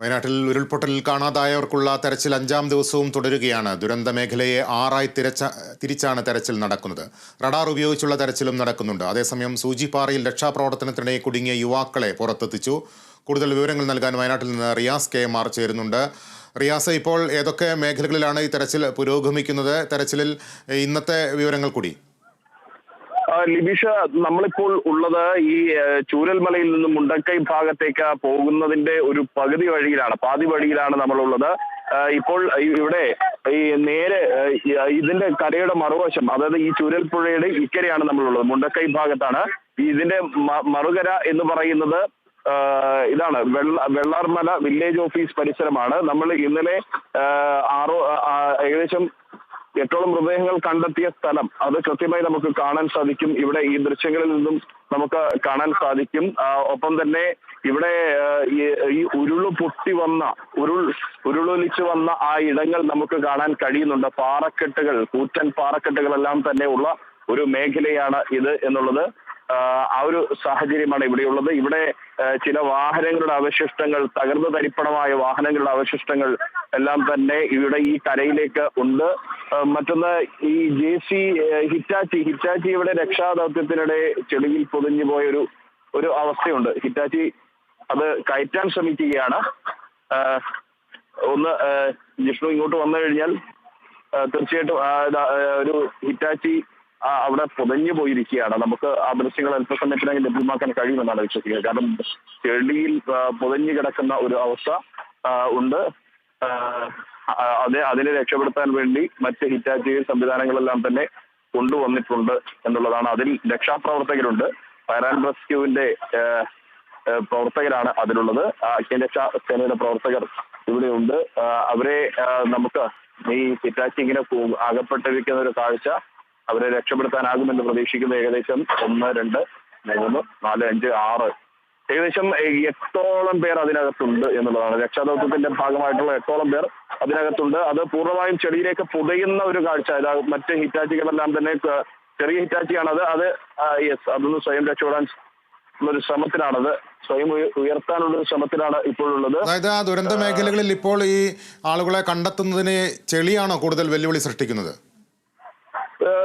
വയനാട്ടിൽ ഉരുൾപൊട്ടലിൽ കാണാതായവർക്കുള്ള തെരച്ചിൽ അഞ്ചാം ദിവസവും തുടരുകയാണ്. ദുരന്ത മേഖലയെ ആറായി തിരച്ച തിരിച്ചാണ് തെരച്ചിൽ നടക്കുന്നത്. റഡാർ ഉപയോഗിച്ചുള്ള തെരച്ചിലും നടക്കുന്നുണ്ട്. അതേസമയം സൂചിപ്പാറയിൽ രക്ഷാപ്രവർത്തനത്തിനിടെ കുടുങ്ങിയ യുവാക്കളെ പുറത്തെത്തിച്ചു. കൂടുതൽ വിവരങ്ങൾ നൽകാൻ വയനാട്ടിൽ നിന്ന് റിയാസ് കെ എം ആർ ചേരുന്നുണ്ട്. റിയാസ് ഇപ്പോൾ ഏതൊക്കെ മേഖലകളിലാണ് ഈ തെരച്ചിൽ പുരോഗമിക്കുന്നത്? തെരച്ചിലിൽ ഇന്നത്തെ വിവരങ്ങൾ കൂടി. ലിബീഷ നമ്മളിപ്പോൾ ഉള്ളത് ഈ ചൂരൽമലയിൽ നിന്നും മുണ്ടക്കൈ ഭാഗത്തേക്ക് പോകുന്നതിന്റെ ഒരു പകുതി വഴിയിലാണ് പാതി വഴിയിലാണ് നമ്മളുള്ളത്. ഇപ്പോൾ ഇവിടെ ഈ നേരെ ഇതിന്റെ കരയുടെ മറുവശം അതായത് ഈ ചൂരൽപ്പുഴയുടെ ഇക്കരയാണ് നമ്മളുള്ളത് മുണ്ടക്കൈ ഭാഗത്താണ്. ഇതിന്റെ മറുകര എന്ന് പറയുന്നത് ഇതാണ് വെള്ള വെള്ളാർമല വില്ലേജ് ഓഫീസ് പരിസരമാണ്. നമ്മൾ ഇന്നലെ ആറോ ഏകദേശം എട്ടോളം മൃതദേഹങ്ങൾ കണ്ടെത്തിയ സ്ഥലം. അത് കൃത്യമായി നമുക്ക് കാണാൻ സാധിക്കും. ഇവിടെ ഈ ദൃശ്യങ്ങളിൽ നിന്നും നമുക്ക് കാണാൻ സാധിക്കും. ഒപ്പം തന്നെ ഇവിടെ ഈ ഉരുൾ പൊട്ടി വന്ന ഉരുൾ ഉരുളൊലിച്ചു വന്ന ആ ഇടങ്ങൾ നമുക്ക് കാണാൻ കഴിയുന്നുണ്ട്. പാറക്കെട്ടുകൾ കൂറ്റൻ പാറക്കെട്ടുകളെല്ലാം തന്നെ ഉള്ള ഒരു മേഖലയാണ് ഇത് എന്നുള്ളത്. ആ, ഒരു സാഹചര്യമാണ് ഇവിടെയുള്ളത്. ഇവിടെ ചില വാഹനങ്ങളുടെ അവശിഷ്ടങ്ങൾ തകർന്നു തരിപ്പണമായ വാഹനങ്ങളുടെ അവശിഷ്ടങ്ങൾ എല്ലാം തന്നെ ഇവിടെ ഈ കരയിലേക്ക് ഉണ്ട്. മറ്റൊന്ന് ഈ ജെ സി ഹിറ്റാച്ചി ഹിറ്റാച്ചി. ഇവിടെ രക്ഷാദൗത്യത്തിനിടെ ചെളിയിൽ പൊതിഞ്ഞു പോയൊരു ഒരു അവസ്ഥയുണ്ട്. ഹിറ്റാച്ചി അത് കയറ്റാൻ ശ്രമിക്കുകയാണ്. ഒന്ന് ജിഷ്ണു ഇങ്ങോട്ട് വന്നു കഴിഞ്ഞാൽ തീർച്ചയായിട്ടും ഒരു ഹിറ്റാച്ചി അവിടെ പുതഞ്ഞു പോയിരിക്കുകയാണ്. നമുക്ക് ആ ദൃശ്യങ്ങൾ അല്പസമയത്തിനകം ലഭ്യമാക്കാൻ കഴിയുമെന്നാണ് വിശ്വസിക്കുന്നത്. കാരണം ചെളിയിൽ പുതഞ്ഞു കിടക്കുന്ന ഒരു അവസ്ഥ ഉണ്ട്. അതെ അതിനെ രക്ഷപ്പെടുത്താൻ വേണ്ടി മറ്റ് ഹിറ്റാച്ചി സംവിധാനങ്ങളെല്ലാം തന്നെ കൊണ്ടുവന്നിട്ടുണ്ട് എന്നുള്ളതാണ്. അതിൽ രക്ഷാപ്രവർത്തകരുണ്ട്. ഫയർ ആൻഡ് റെസ്ക്യൂവിന്റെ പ്രവർത്തകരാണ് അതിലുള്ളത്. അഖ്യരക്ഷാ സേനയുടെ പ്രവർത്തകർ ഇവിടെയുണ്ട്. അവരെ നമുക്ക് ഈ ഹിറ്റാച്ചി ഇങ്ങനെ അകപ്പെട്ടിരിക്കുന്ന ഒരു കാഴ്ച അവരെ രക്ഷപ്പെടുത്താനാകുമെന്ന് പ്രതീക്ഷിക്കുന്ന ഏകദേശം ഒന്ന് രണ്ട് മൂന്ന് നാല് അഞ്ച് ആറ്. ഏകദേശം എട്ടോളം പേർ അതിനകത്തുണ്ട് എന്നുള്ളതാണ്. രക്ഷാദൗത്യത്തിന്റെ ഭാഗമായിട്ടുള്ള എട്ടോളം പേർ അതിനകത്തുണ്ട്. അത് പൂർണമായും ചെടിയിലേക്ക് പുതയുന്ന ഒരു കാഴ്ച. അതായത് മറ്റ് ഹിറ്റാച്ചികളെല്ലാം തന്നെ ചെറിയ ഹിറ്റാച്ചിയാണ് അത്. യെസ് അതൊന്ന് സ്വയം രക്ഷപ്പെടാൻ ഒരു ശ്രമത്തിലാണത്. സ്വയം ഉയർത്താനുള്ള ഒരു ശ്രമത്തിലാണ് ഇപ്പോഴുള്ളത്. അതായത് ആ ദുരന്ത മേഖലകളിൽ ഇപ്പോൾ ഈ ആളുകളെ കണ്ടെത്തുന്നതിന് ചെളിയാണോ കൂടുതൽ വെല്ലുവിളി സൃഷ്ടിക്കുന്നത്?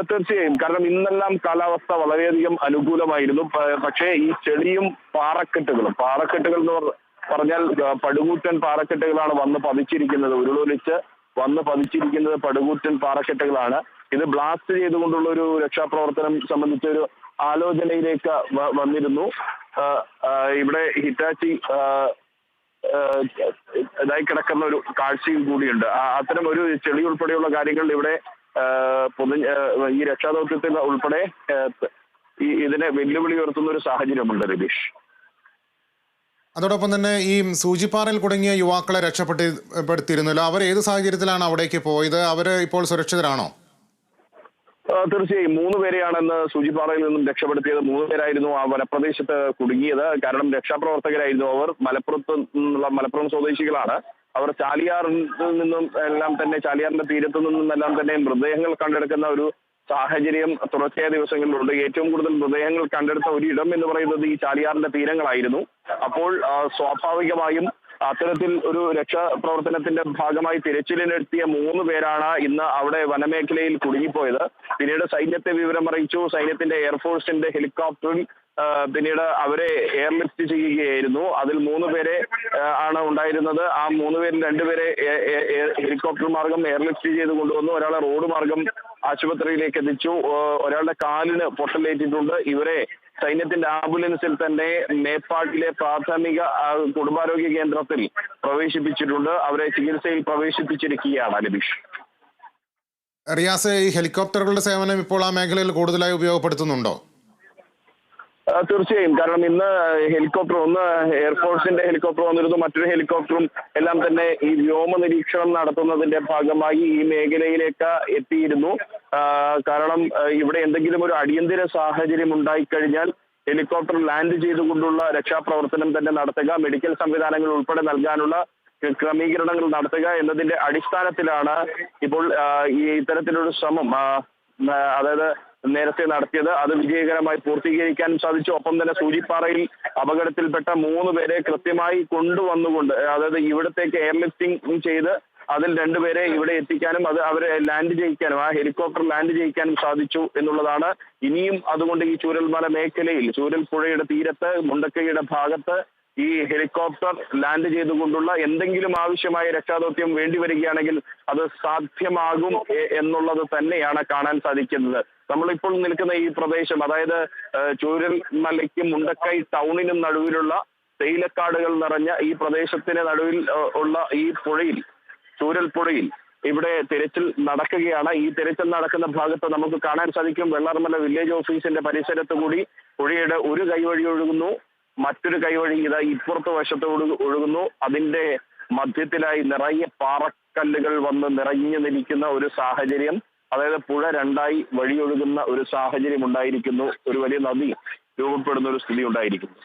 തീർച്ചയായും. കാരണം ഇന്നെല്ലാം കാലാവസ്ഥ വളരെയധികം അനുകൂലമായിരുന്നു. പക്ഷേ ഈ ചെളിയും പാറക്കെട്ടുകളും പാറക്കെട്ടുകൾ എന്ന് പറഞ്ഞാൽ പടുകൂറ്റൻ പാറക്കെട്ടുകളാണ് വന്ന് പതിച്ചിരിക്കുന്നത്. ഉരുളൊലിച്ച് വന്ന് പതിച്ചിരിക്കുന്നത് പടുകൂറ്റൻ പാറക്കെട്ടുകളാണ്. ഇത് ബ്ലാസ്റ്റ് ചെയ്തുകൊണ്ടുള്ള ഒരു രക്ഷാപ്രവർത്തനം സംബന്ധിച്ച ഒരു ആലോചനയിലേക്ക് വന്നിരുന്നു. ഇവിടെ ഹിറ്റാച്ചി ഇതായി കിടക്കുന്ന ഒരു കാഴ്ചയും കൂടിയുണ്ട്. അത്തരം ഒരു ചെളി ഉൾപ്പെടെയുള്ള കാര്യങ്ങൾ ഇവിടെ പൊതു ഈ രക്ഷാദൗത്യത്തിൽ ഉൾപ്പെടെ ഈ ഇതിനെ വെല്ലുവിളി ഉയർത്തുന്ന ഒരു സാഹചര്യമുണ്ട് രതീഷ്. അതോടൊപ്പം തന്നെ ഈ സൂചിപ്പാറയിൽ കുടുങ്ങിയ യുവാക്കളെ രക്ഷപ്പെട്ടിരുന്നല്ലോ അവർ ഏത് സാഹചര്യത്തിലാണ് അവിടേക്ക് പോയത്? അവർ ഇപ്പോൾ സുരക്ഷിതരാണോ? തീർച്ചയായും. മൂന്ന് പേരെയാണെന്ന് സൂചിപ്പാറയിൽ നിന്നും രക്ഷപ്പെടുത്തിയത്. മൂന്ന് പേരായിരുന്നു ആ വനപ്രദേശത്ത് കുടുങ്ങിയത്. കാരണം രക്ഷാപ്രവർത്തകരായിരുന്നു അവർ. മലപ്പുറത്ത് നിന്നുള്ള മലപ്പുറം സ്വദേശികളാണ്. അവർ ചാലിയാറിൽ നിന്നും എല്ലാം തന്നെ ചാലിയാറിന്റെ തീരത്തു നിന്നും എല്ലാം തന്നെ മൃതദേഹങ്ങൾ കണ്ടെടുക്കുന്ന ഒരു സാഹചര്യം തുടർച്ചയായ ദിവസങ്ങളിലുണ്ട്. ഏറ്റവും കൂടുതൽ മൃതദേഹങ്ങൾ കണ്ടെടുത്ത ഒരു ഇടം എന്ന് പറയുന്നത് ഈ ചാലിയാറിന്റെ തീരങ്ങളായിരുന്നു. അപ്പോൾ സ്വാഭാവികമായും അത്തരത്തിൽ ഒരു രക്ഷാപ്രവർത്തനത്തിന്റെ ഭാഗമായി തിരച്ചിലിനെത്തിയ മൂന്ന് പേരാണ് ഇന്ന് അവിടെ വനമേഖലയിൽ കുടുങ്ങിപ്പോയത്. പിന്നീട് സൈന്യത്തെ വിവരം അറിയിച്ചു സൈന്യത്തിന്റെ എയർഫോഴ്സിന്റെ ഹെലികോപ്റ്ററിൽ പിന്നീട് അവരെ എയർലിഫ്റ്റ് ചെയ്യുകയായിരുന്നു. അതിൽ മൂന്ന് പേരെ ആണ് ഉണ്ടായിരുന്നത്. ആ മൂന്ന് പേരിൽ രണ്ടുപേരെ ഹെലികോപ്റ്റർ മാർഗം എയർലിഫ്റ്റ് ചെയ്ത് കൊണ്ടുവന്നു. ഒരാളെ റോഡ് മാർഗം ആശുപത്രിയിലേക്ക് എത്തിച്ചു. ഒരാളുടെ കാലിന് പൊട്ടലേറ്റിട്ടുണ്ട് ഇവരെ സൈന്യത്തിന്റെ ആംബുലൻസിൽ തന്നെ നേപ്പാളിലെ പ്രാഥമിക കുടുംബാരോഗ്യ കേന്ദ്രത്തിൽ പ്രവേശിപ്പിച്ചിട്ടുണ്ട്. അവരെ ചികിത്സയിൽ പ്രവേശിപ്പിച്ചിരിക്കുകയാണ് ലബീഷ് റിയാസ് ഈ ഹെലികോപ്റ്ററുകളുടെ സേവനം ഇപ്പോൾ ആ മേഖലയിൽ കൂടുതലായി ഉപയോഗപ്പെടുത്തുന്നുണ്ടോ? തീർച്ചയായും. കാരണം ഇന്ന് ഹെലികോപ്റ്റർ ഒന്ന് എയർഫോഴ്സിന്റെ ഹെലികോപ്റ്റർ വന്നിരുന്നു. മറ്റൊരു ഹെലികോപ്റ്ററും എല്ലാം തന്നെ ഈ വ്യോമ നിരീക്ഷണം നടത്തുന്നതിന്റെ ഭാഗമായി ഈ മേഖലയിലേക്ക് എത്തിയിരുന്നു. കാരണം ഇവിടെ എന്തെങ്കിലും ഒരു അടിയന്തര സാഹചര്യം ഉണ്ടായിക്കഴിഞ്ഞാൽ ഹെലികോപ്റ്റർ ലാൻഡ് ചെയ്തുകൊണ്ടുള്ള രക്ഷാപ്രവർത്തനം തന്നെ നടത്തുക മെഡിക്കൽ സംവിധാനങ്ങൾ ഉൾപ്പെടെ നൽകാനുള്ള ക്രമീകരണങ്ങൾ നടത്തുക എന്നതിന്റെ അടിസ്ഥാനത്തിലാണ് ഇപ്പോൾ ഈ ഇത്തരത്തിലൊരു ശ്രമം. അതായത് നേരത്തെ നടത്തിയത്. അത് വിജയകരമായി പൂർത്തീകരിക്കാനും സാധിച്ചു. ഒപ്പം തന്നെ സൂചിപ്പാറയിൽ അപകടത്തിൽപ്പെട്ട മൂന്ന് പേരെ കൃത്യമായി കൊണ്ടുവന്നുകൊണ്ട് അതായത് ഇവിടത്തേക്ക് എയർലിഫ്റ്റിംഗ് ചെയ്ത് അതിൽ രണ്ടുപേരെ ഇവിടെ എത്തിക്കാനും അത് അവരെ ലാൻഡ് ചെയ്യിക്കാനും ആ ഹെലികോപ്റ്റർ ലാൻഡ് ചെയ്യിക്കാനും സാധിച്ചു എന്നുള്ളതാണ്. ഇനിയും അതുകൊണ്ട് ഈ ചൂരൽമല മേഖലയിൽ ചൂരൽ പുഴയുടെ തീരത്ത് മുണ്ടക്കൈയുടെ ഭാഗത്ത് ഈ ഹെലികോപ്റ്റർ ലാൻഡ് ചെയ്തുകൊണ്ടുള്ള എന്തെങ്കിലും ആവശ്യമായ രക്ഷാദൗത്യം വേണ്ടി വരികയാണെങ്കിൽ അത് സാധ്യമാകും എന്നുള്ളത് തന്നെയാണ് കാണാൻ സാധിക്കുന്നത്. നമ്മളിപ്പോൾ നിൽക്കുന്ന ഈ പ്രദേശം അതായത് ചൂരൽ മലയ്ക്കും മുണ്ടക്കൈ ടൗണിനും നടുവിലുള്ള തേയിലക്കാടുകൾ നിറഞ്ഞ ഈ പ്രദേശത്തിന് നടുവിൽ ഉള്ള ഈ പുഴയിൽ ചൂരൽ പുഴയിൽ ഇവിടെ തിരച്ചിൽ നടക്കുകയാണ്. ഈ തിരച്ചിൽ നടക്കുന്ന ഭാഗത്ത് നമുക്ക് കാണാൻ സാധിക്കും വെള്ളാർമല വില്ലേജ് ഓഫീസിന്റെ പരിസരത്ത് കൂടി പുഴയുടെ ഒരു കൈവഴി ഒഴുകുന്നു. മറ്റൊരു കൈവഴി ഇതാ ഇപ്പുറത്ത് വശത്ത് ഒഴുകുന്നു. അതിന്റെ മധ്യത്തിലായി നിറയെ പാറക്കല്ലുകൾ വന്ന് നിറഞ്ഞു നിൽക്കുന്ന ഒരു സാഹചര്യം. അതായത് പുഴ രണ്ടായി വഴിയൊഴുകുന്ന ഒരു സാഹചര്യം ഉണ്ടായിരിക്കുന്നു. ഒരു വലിയ നദി രൂപപ്പെടുന്ന ഒരു സ്ഥിതി ഉണ്ടായിരിക്കുന്നു.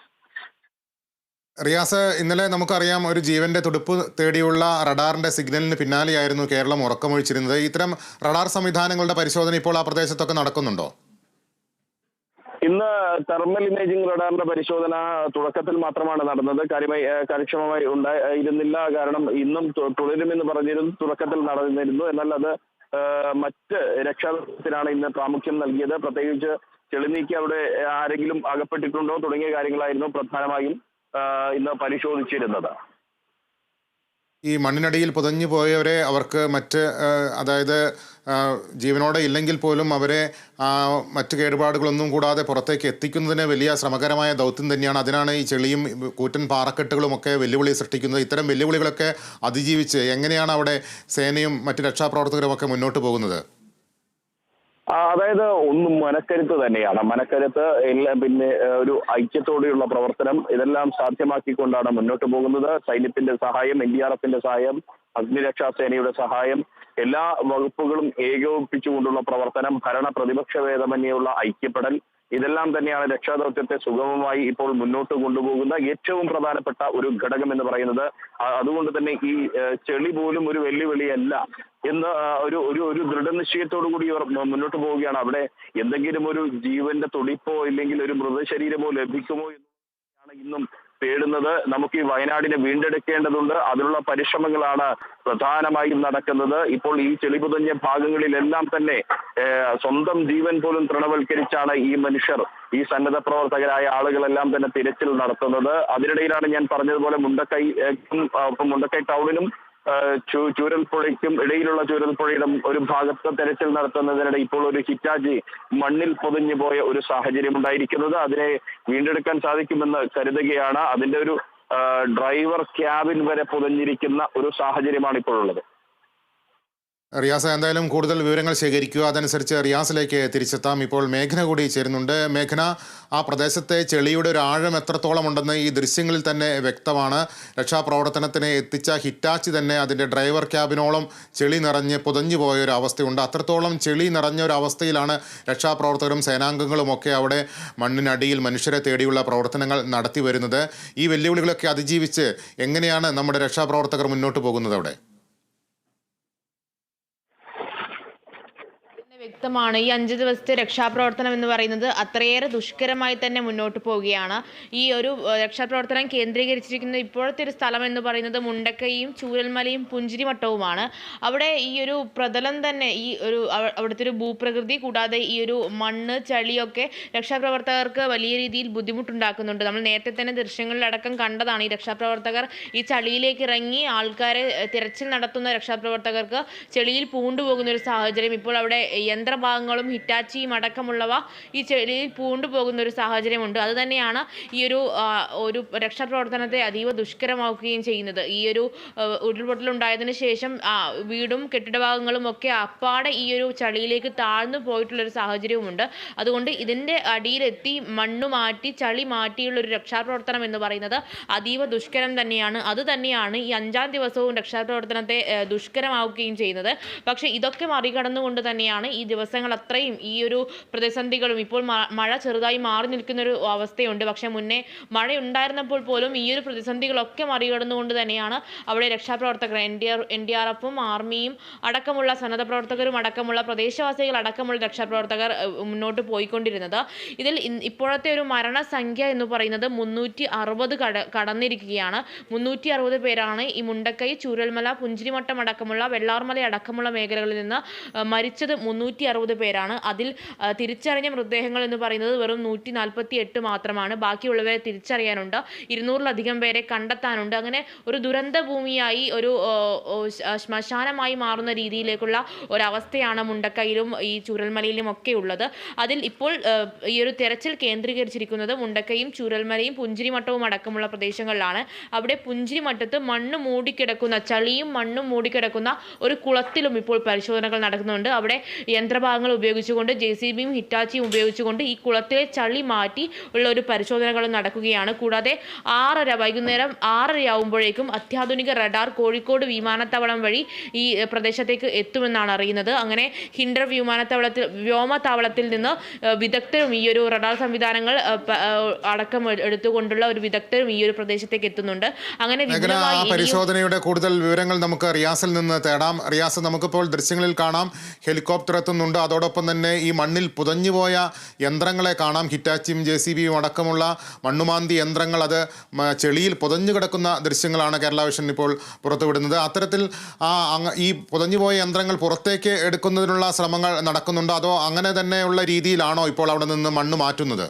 റിയാസ് ഇന്നലെ നമുക്കറിയാം ഒരു ജീവന്റെ തുടുപ്പ് തേടിയുള്ള റഡാറിന്റെ സിഗ്നലിന് പിന്നാലെയായിരുന്നു കേരളം ഉറക്കമൊഴിച്ചിരുന്നത്. ഇത്തരം റഡാർ സംവിധാനങ്ങളുടെ പരിശോധന ഇപ്പോൾ ആ പ്രദേശത്തൊക്കെ നടക്കുന്നുണ്ടോ? ഇന്ന് തെർമൽ ഇമേജിംഗ് റഡാറിന്റെ പരിശോധന തുടക്കത്തിൽ മാത്രമാണ് നടന്നത്. കാര്യമായി കാര്യക്ഷമമായി ഉണ്ടായിരുന്നില്ല. കാരണം ഇന്നും തുടരുമെന്ന് പറഞ്ഞിരുന്നു തുടക്കത്തിൽ നടന്നിരുന്നു. എന്നാൽ അത് മറ്റ് രക്ഷാദൗത്യത്തിനാണ് ഇന്ന് പ്രാമുഖ്യം നൽകിയത്. പ്രത്യേകിച്ച് ചെളിനീക്കി അവിടെ ആരെങ്കിലും അകപ്പെട്ടിട്ടുണ്ടോ തുടങ്ങിയ കാര്യങ്ങളായിരുന്നു പ്രധാനമായും ഇന്ന് പരിശോധിച്ചിരുന്നത്. ഈ മണ്ണിനടിയിൽ പുതഞ്ഞു പോയവരെ അവർക്ക് മറ്റ് അതായത് ജീവനോടെ ഇല്ലെങ്കിൽ പോലും അവരെ മറ്റു കേടുപാടുകളൊന്നും കൂടാതെ പുറത്തേക്ക് എത്തിക്കുന്നതിന് വലിയ ശ്രമകരമായ ദൗത്യം തന്നെയാണ്. അതിനാണ് ഈ ചെളിയും കൂറ്റൻ പാറക്കെട്ടുകളും ഒക്കെ വെല്ലുവിളി സൃഷ്ടിക്കുന്നത്. ഇത്തരം വെല്ലുവിളികളൊക്കെ അതിജീവിച്ച് എങ്ങനെയാണ് അവിടെ സേനയും മറ്റ് രക്ഷാപ്രവർത്തകരും ഒക്കെ മുന്നോട്ട് പോകുന്നത്? അതായത് ഒന്നും മനക്കരുത്ത് തന്നെയാണ്. മനക്കരുത്ത് എല്ലാം പിന്നെ ഒരു ഐക്യത്തോടെയുള്ള പ്രവർത്തനം ഇതെല്ലാം സാധ്യമാക്കിക്കൊണ്ടാണ് മുന്നോട്ട് പോകുന്നത്. സൈന്യത്തിന്റെ സഹായം എൻ ഡി ആർ എഫിന്റെ സഹായം അഗ്നിരക്ഷാ സേനയുടെ സഹായം എല്ലാ വകുപ്പുകളും ഏകോപിപ്പിച്ചുകൊണ്ടുള്ള പ്രവർത്തനം ഭരണ പ്രതിപക്ഷ ഭേദമന്യുള്ള ഐക്യപ്പെടൽ ഇതെല്ലാം തന്നെയാണ് രക്ഷാദൗത്യത്തെ സുഗമമായി ഇപ്പോൾ മുന്നോട്ട് കൊണ്ടുപോകുന്ന ഏറ്റവും പ്രധാനപ്പെട്ട ഒരു ഘടകം എന്ന് പറയുന്നത് അതുകൊണ്ട് തന്നെ ഈ ചെളി പോലും ഒരു വെല്ലുവിളിയല്ല എന്ന് ഒരു ഒരു ഒരു ദൃഢനിശ്ചയത്തോടു കൂടി ഇവർ മുന്നോട്ട് പോവുകയാണ്. അവിടെ എന്തെങ്കിലും ഒരു ജീവന്റെ തുടിപ്പോ ഇല്ലെങ്കിൽ ഒരു മൃതശരീരമോ ലഭിക്കുമോ എന്നാണ് ഇന്നും തേടുന്നത് നമുക്ക് ഈ വയനാടിനെ വീണ്ടെടുക്കേണ്ടതുണ്ട്. അതിനുള്ള പരിശ്രമങ്ങളാണ് പ്രധാനമായും നടക്കുന്നത്. ഇപ്പോൾ ഈ ചെളി പുതഞ്ഞ ഭാഗങ്ങളിലെല്ലാം തന്നെ സ്വന്തം ജീവൻ പോലും തൃണവൽക്കരിച്ചാണ് ഈ മനുഷ്യർ ഈ സന്നദ്ധ പ്രവർത്തകരായ ആളുകളെല്ലാം തന്നെ തിരച്ചിൽ നടത്തുന്നത്. അതിനിടയിലാണ് ഞാൻ പറഞ്ഞതുപോലെ മുണ്ടക്കൈ മുണ്ടക്കൈ ടൗണിനും ചൂരൽപ്പുഴയ്ക്കും ഇടയിലുള്ള ചൂരൽപ്പുഴയുടെ ഒരു ഭാഗത്ത് തെരച്ചിൽ നടത്തുന്നതിനിടെ ഇപ്പോൾ ഒരു ഹിറ്റാജി മണ്ണിൽ പൊതിഞ്ഞു പോയ ഒരു സാഹചര്യം ഉണ്ടായിരിക്കുന്നത്. അതിനെ വീണ്ടെടുക്കാൻ സാധിക്കുമെന്ന് കരുതുകയാണ്. അതിന്റെ ഒരു ഡ്രൈവർ ക്യാബിൻ വരെ പൊതിഞ്ഞിരിക്കുന്ന ഒരു സാഹചര്യമാണ് ഇപ്പോഴുള്ളത് റിയാസ് എന്തായാലും കൂടുതൽ വിവരങ്ങൾ ശേഖരിക്കുക. അതനുസരിച്ച് റിയാസിലേക്ക് തിരിച്ചെത്താം. ഇപ്പോൾ മേഘന കൂടി ചേരുന്നുണ്ട്. മേഘന ആ പ്രദേശത്തെ ചെളിയുടെ ഒരു ആഴം എത്രത്തോളം ഉണ്ടെന്ന് ഈ ദൃശ്യങ്ങളിൽ തന്നെ വ്യക്തമാണ്. രക്ഷാപ്രവർത്തനത്തിന് എത്തിച്ച ഹിറ്റാച്ചി തന്നെ അതിന്റെ ഡ്രൈവർ ക്യാബിനോളം ചെളി നിറഞ്ഞ് പുതഞ്ഞു പോയ ഒരു അവസ്ഥയുണ്ട്. അത്രത്തോളം ചെളി നിറഞ്ഞ ഒരു അവസ്ഥയിലാണ് രക്ഷാപ്രവർത്തകരും സേനാംഗങ്ങളും ഒക്കെ അവിടെ മണ്ണിനടിയിൽ മനുഷ്യരെ തേടിയുള്ള പ്രവർത്തനങ്ങൾ നടത്തി വരുന്നത്. ഈ വെല്ലുവിളികളൊക്കെ അതിജീവിച്ച് എങ്ങനെയാണ് നമ്മുടെ രക്ഷാപ്രവർത്തകർ മുന്നോട്ട് പോകുന്നത് അവിടെ തന്നെ വ്യക്തമാണ്. ഈ അഞ്ച് ദിവസത്തെ രക്ഷാപ്രവർത്തനം എന്ന് പറയുന്നത് അത്രയേറെ ദുഷ്കരമായി തന്നെ മുന്നോട്ട് പോവുകയാണ്. ഈ ഒരു രക്ഷാപ്രവർത്തനം കേന്ദ്രീകരിച്ചിരിക്കുന്ന ഇപ്പോഴത്തെ ഒരു സ്ഥലം എന്ന് പറയുന്നത് മുണ്ടക്കയും ചൂരൽമലയും പുഞ്ചിരിമട്ടവുമാണ്. അവിടെ ഈ ഒരു പ്രതലം തന്നെ ഈ ഒരു അവ- അവിടുത്തെ ഒരു ഭൂപ്രകൃതി കൂടാതെ ഈ ഒരു മണ്ണ് ചളിയൊക്കെ രക്ഷാപ്രവർത്തകർക്ക് വലിയ രീതിയിൽ ബുദ്ധിമുട്ടുണ്ടാക്കുന്നുണ്ട്. നമ്മൾ നേരത്തെ തന്നെ ദൃശ്യങ്ങളിലടക്കം കണ്ടതാണ് ഈ രക്ഷാപ്രവർത്തകർ ഈ ചളിയിലേക്ക് ഇറങ്ങി ആൾക്കാരെ തിരച്ചിൽ നടത്തുന്ന രക്ഷാപ്രവർത്തകർക്ക് ചെളിയിൽ പൂണ്ടുപോകുന്ന ഒരു സാഹചര്യം. ഇപ്പോൾ അവിടെ യന്ത്രഭാഗങ്ങളും ഹിറ്റാച്ചിയും അടക്കമുള്ളവ ഈ ചെളിയിൽ പൂണ്ടുപോകുന്ന ഒരു സാഹചര്യമുണ്ട്. അത് തന്നെയാണ് ഈ ഒരു ഒരു രക്ഷാപ്രവർത്തനത്തെ അതീവ ദുഷ്കരമാക്കുകയും ചെയ്യുന്നത്. ഈ ഒരു ഉരുൾപൊട്ടലുണ്ടായതിനു ശേഷം വീടും കെട്ടിടഭാഗങ്ങളും ഒക്കെ അപ്പാടെ ഈ ഒരു ചളിയിലേക്ക് താഴ്ന്നു പോയിട്ടുള്ളൊരു സാഹചര്യവുമുണ്ട്. അതുകൊണ്ട് ഇതിന്റെ അടിയിലെത്തി മണ്ണ് മാറ്റി ചളി മാറ്റിയുള്ള ഒരു രക്ഷാപ്രവർത്തനം എന്ന് പറയുന്നത് അതീവ ദുഷ്കരം തന്നെയാണ്. അത് തന്നെയാണ് ഈ അഞ്ചാം ദിവസവും രക്ഷാപ്രവർത്തനത്തെ ദുഷ്കരമാവുകയും ചെയ്യുന്നത്. പക്ഷേ ഇതൊക്കെ മറികടന്നുകൊണ്ട് തന്നെയാണ് ഈ ദിവസങ്ങൾ അത്രയും ഈ ഒരു പ്രതിസന്ധികളും ഇപ്പോൾ മഴ ചെറുതായി മാറി നിൽക്കുന്ന ഒരു അവസ്ഥയുണ്ട്. പക്ഷേ മുന്നേ മഴ ഉണ്ടായിരുന്നപ്പോൾ പോലും ഈ ഒരു പ്രതിസന്ധികളൊക്കെ മറികടന്നുകൊണ്ട് തന്നെയാണ് അവിടെ രക്ഷാപ്രവർത്തകർ N D R N D R എഫും ആർമിയും അടക്കമുള്ള സന്നദ്ധ പ്രവർത്തകരും അടക്കമുള്ള പ്രദേശവാസികൾ അടക്കമുള്ള രക്ഷാപ്രവർത്തകർ മുന്നോട്ട് പോയിക്കൊണ്ടിരുന്നത്. ഇതിൽ ഇപ്പോഴത്തെ ഒരു മരണസംഖ്യ എന്ന് പറയുന്നത് മുന്നൂറ്റി അറുപത് കട കടന്നിരിക്കുകയാണ്. മുന്നൂറ്റി അറുപത് പേരാണ് ഈ മുണ്ടക്കൈ ചൂരൽമല പുഞ്ചിരിമട്ടം അടക്കമുള്ള വെള്ളാർമല അടക്കമുള്ള മേഖലകളിൽ നിന്ന് മരിച്ചത് മുന്നൂറ്റി അറുപത് പേരാണ്. അതിൽ തിരിച്ചറിഞ്ഞ മൃതദേഹങ്ങൾ എന്ന് പറയുന്നത് വെറും നൂറ്റി നാൽപ്പത്തി എട്ട് മാത്രമാണ്. ബാക്കിയുള്ളവരെ തിരിച്ചറിയാനുണ്ട്. ഇരുന്നൂറിലധികം പേരെ കണ്ടെത്താനുണ്ട്. അങ്ങനെ ഒരു ദുരന്ത ഭൂമിയായി ഒരു ശ്മശാനമായി മാറുന്ന രീതിയിലേക്കുള്ള ഒരവസ്ഥയാണ് മുണ്ടക്കയിലും ഈ ചൂരൽമലയിലും ഒക്കെ ഉള്ളത്. അതിൽ ഇപ്പോൾ ഈ ഒരു തെരച്ചിൽ കേന്ദ്രീകരിച്ചിരിക്കുന്നത് മുണ്ടക്കയും ചൂരൽമലയും പുഞ്ചിരിമട്ടവും അടക്കമുള്ള പ്രദേശങ്ങളിലാണ്. അവിടെ പുഞ്ചിരിമട്ടത്ത് മണ്ണ് മൂടിക്കിടക്കുന്ന ചളിയും മണ്ണും മൂടിക്കിടക്കുന്ന ഒരു കുളത്തിലും ഇപ്പോൾ പരിശോധനകൾ നടക്കുന്നുണ്ട്. അവിടെ യന്ത്രഭാഗങ്ങൾ ഉപയോഗിച്ചുകൊണ്ട് ജെ സി ബിയും ഹിറ്റാച്ചിയും ഉപയോഗിച്ചുകൊണ്ട് ഈ കുളത്തിലെ ചളി മാറ്റി ഉള്ള ഒരു പരിശോധനകൾ നടക്കുകയാണ്. കൂടാതെ ആറര വൈകുന്നേരം ആറരയാവുമ്പോഴേക്കും അത്യാധുനിക റഡാർ കോഴിക്കോട് വിമാനത്താവളം വഴി ഈ പ്രദേശത്തേക്ക് എത്തുമെന്നാണ് അറിയുന്നത്. അങ്ങനെ ഹിൻഡർ വിമാനത്താവളത്തിൽ വ്യോമത്താവളത്തിൽ നിന്ന് വിദഗ്ധരും ഈ ഒരു റഡാർ സംവിധാനങ്ങൾ അടക്കം എടുത്തുകൊണ്ടുള്ള ഒരു വിദഗ്ധരും ഈ ഒരു പ്രദേശത്തേക്ക് എത്തുന്നുണ്ട്. അങ്ങനെ പരിശോധനയുടെ കൂടുതൽ വിവരങ്ങൾ നമുക്ക് റിയാസിൽ നിന്ന് തേടാം. റിയാസ് നമുക്കിപ്പോൾ ദൃശ്യങ്ങളിൽ കാണാം. ഹെലികോപ്റ്റർ എത്തുന്നുണ്ട് അതോടൊപ്പം തന്നെ ഈ മണ്ണിൽ പുതഞ്ഞുപോയ യന്ത്രങ്ങളെ കാണാം. ഹിറ്റാച്ചിയും ജെ സി ബിയും അടക്കമുള്ള മണ്ണുമാന്തി യന്ത്രങ്ങൾ അത് ചെളിയിൽ പുതഞ്ഞു കിടക്കുന്ന ദൃശ്യങ്ങളാണ് കേരള വിഷൻ ഇപ്പോൾ പുറത്തുവിടുന്നത്. അത്തരത്തിൽ ഈ പുതഞ്ഞുപോയ യന്ത്രങ്ങൾ പുറത്തേക്ക് എടുക്കുന്നതിനുള്ള ശ്രമങ്ങൾ നടക്കുന്നുണ്ടോ. അതോ അങ്ങനെ തന്നെയുള്ള രീതിയിലാണോ ഇപ്പോൾ അവിടെ നിന്ന് മണ്ണ് മാറ്റുന്നത്?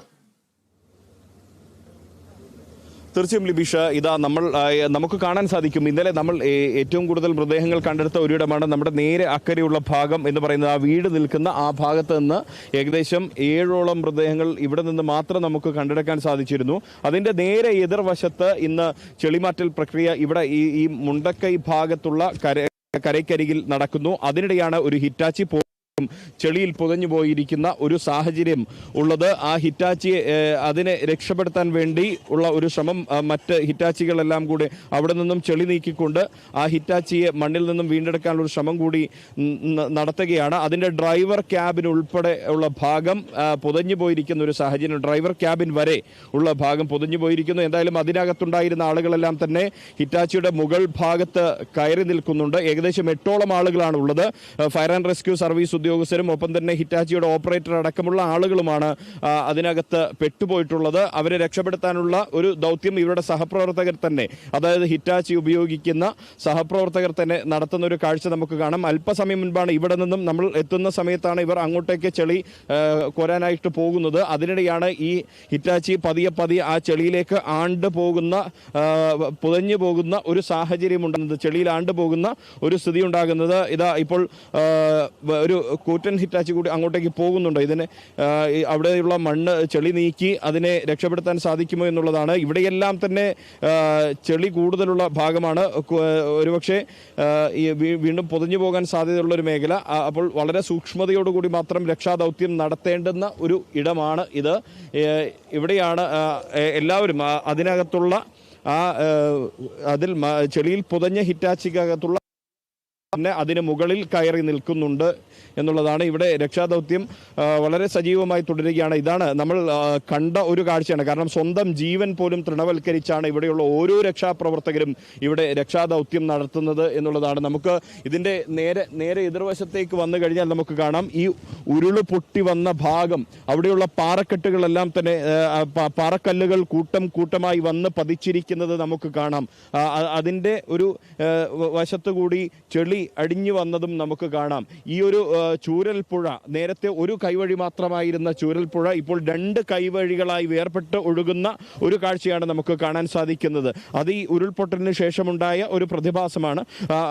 തീർച്ചയായും ലിബിഷ ഇതാ നമ്മൾ നമുക്ക് കാണാൻ സാധിക്കും. ഇന്നലെ നമ്മൾ ഏറ്റവും കൂടുതൽ മൃതദേഹങ്ങൾ കണ്ടെടുത്ത ഒരിടമാണ് നമ്മുടെ നേരെ അക്കരെയുള്ള ഭാഗം എന്ന് പറയുന്നത്. ആ വീട് നിൽക്കുന്ന ആ ഭാഗത്ത് നിന്ന് ഏകദേശം ഏഴോളം മൃതദേഹങ്ങൾ ഇവിടെ നിന്ന് മാത്രം നമുക്ക് കണ്ടെടുക്കാൻ സാധിച്ചിരുന്നു. അതിന്റെ നേരെ എതിർവശത്ത് ഇന്ന് ചെളിമാറ്റൽ പ്രക്രിയ ഇവിടെ ഈ ഈ മുണ്ടക്കൈ ഭാഗത്തുള്ള കര കരയ്ക്കരികിൽ നടക്കുന്നു. അതിനിടെയാണ് ഒരു ഹിറ്റാച്ചി ചെളിയിൽ പുതഞ്ഞു പോയിരിക്കുന്ന ഒരു സാഹചര്യം ഉള്ളത്. ആ ഹിറ്റാച്ചിയെ അതിനെ രക്ഷപ്പെടുത്താൻ വേണ്ടി ഉള്ള ഒരു ശ്രമം മറ്റ് ഹിറ്റാച്ചികളെല്ലാം കൂടി അവിടെ നിന്നും ചെളി നീക്കിക്കൊണ്ട് ആ ഹിറ്റാച്ചിയെ മണ്ണിൽ നിന്നും വീണ്ടെടുക്കാനുള്ള ഒരു ശ്രമം കൂടി നടത്തുകയാണ്. അതിന്റെ ഡ്രൈവർ ക്യാബിൻ ഉൾപ്പെടെ ഉള്ള ഭാഗം പുതഞ്ഞു പോയിരിക്കുന്ന ഒരു സാഹചര്യം ഡ്രൈവർ ക്യാബിൻ വരെ ഉള്ള ഭാഗം പുതഞ്ഞു പോയിരിക്കുന്നു. എന്തായാലും അതിനകത്തുണ്ടായിരുന്ന ആളുകളെല്ലാം തന്നെ ഹിറ്റാച്ചിയുടെ മുകൾ ഭാഗത്ത് കയറി നിൽക്കുന്നുണ്ട്. ഏകദേശം എട്ടോളം ആളുകളാണ് ഉള്ളത്. ഫയർ ആൻഡ് റെസ്ക്യൂ സർവീസ് ഉദ്യോഗസ്ഥരും ഒപ്പം തന്നെ ഹിറ്റാച്ചിയുടെ ഓപ്പറേറ്റർ അടക്കമുള്ള ആളുകളുമാണ് അതിനകത്ത് പെട്ടുപോയിട്ടുള്ളത്. അവരെ രക്ഷപ്പെടുത്താനുള്ള ഒരു ദൗത്യം ഇവരുടെ സഹപ്രവർത്തകർ തന്നെ അതായത് ഹിറ്റാച്ചി ഉപയോഗിക്കുന്ന സഹപ്രവർത്തകർ തന്നെ നടത്തുന്ന ഒരു കാഴ്ച നമുക്ക് കാണാം. അല്പസമയം മുൻപാണ് ഇവിടെ നിന്നും നമ്മൾ എത്തുന്ന സമയത്താണ് ഇവർ അങ്ങോട്ടേക്ക് ചെളി കോരാനായിട്ട് പോകുന്നത്. അതിനിടെയാണ് ഈ ഹിറ്റാച്ചി പതിയെ പതിയെ ആ ചെളിയിലേക്ക് ആണ്ട് പോകുന്ന പുതഞ്ഞു പോകുന്ന ഒരു സാഹചര്യം ഉണ്ടാകുന്നത് ചെളിയിൽ ആണ്ട് പോകുന്ന ഒരു സ്ഥിതി ഉണ്ടാകുന്നത് ഇതാ ഇപ്പോൾ ഒരു കൂറ്റൻ ഹിറ്റാച്ചി കൂടി അങ്ങോട്ടേക്ക് പോകുന്നുണ്ട്. ഇതിന് അവിടെയുള്ള മണ്ണ് ചെളി നീക്കി അതിനെ രക്ഷപ്പെടുത്താൻ സാധിക്കുമോ എന്നുള്ളതാണ്. ഇവിടെയെല്ലാം തന്നെ ചെളി കൂടുതലുള്ള ഭാഗമാണ്. ഒരുപക്ഷെ വീണ്ടും പൊതിഞ്ഞു പോകാൻ സാധ്യതയുള്ള ഒരു മേഖല. അപ്പോൾ വളരെ സൂക്ഷ്മതയോടുകൂടി മാത്രം രക്ഷാദൗത്യം നടത്തേണ്ടുന്ന ഒരു ഇടമാണ് ഇത്. ഇവിടെയാണ് എല്ലാവരും അതിനകത്തുള്ള ആ അതിൽ ചെളിയിൽ പുതഞ്ഞ ഹിറ്റാച്ചിക്കകത്തുള്ള അതിന് മുകളിൽ കയറി നിൽക്കുന്നുണ്ട്. എന്നുള്ളതാണ് ഇവിടെ രക്ഷാദൗത്യം വളരെ സജീവമായി തുടരുകയാണ്. ഇതാണ് നമ്മൾ കണ്ട ഒരു കാഴ്ചയാണ്. കാരണം സ്വന്തം ജീവൻ പോലും തൃണവൽക്കരിച്ചാണ് ഇവിടെയുള്ള ഓരോ രക്ഷാപ്രവർത്തകരും ഇവിടെ രക്ഷാദൗത്യം നടത്തുന്നത് എന്നുള്ളതാണ്. നമുക്ക് ഇതിന്റെ നേരെ നേരെ എതിർവശത്തേക്ക് വന്നു കഴിഞ്ഞാൽ നമുക്ക് കാണാം. ഈ ഉരുൾ പൊട്ടി വന്ന ഭാഗം അവിടെയുള്ള പാറക്കെട്ടുകളെല്ലാം തന്നെ പാറക്കല്ലുകൾ കൂട്ടം കൂട്ടമായി വന്ന് പതിച്ചിരിക്കുന്നത് നമുക്ക് കാണാം. അതിന്റെ ഒരു വശത്തുകൂടി ചെളി അടിഞ്ഞു വന്നതും നമുക്ക് കാണാം. ഈ ഒരു ചൂരൽപ്പുഴ നേരത്തെ ഒരു കൈവഴി മാത്രമായിരുന്ന ചൂരൽപ്പുഴ ഇപ്പോൾ രണ്ട് കൈവഴികളായി വേർപെട്ട് ഒഴുകുന്ന ഒരു കാഴ്ചയാണ് നമുക്ക് കാണാൻ സാധിക്കുന്നത്. അത് ഈ ഉരുൾപൊട്ടലിന് ശേഷമുണ്ടായ ഒരു പ്രതിഭാസമാണ്.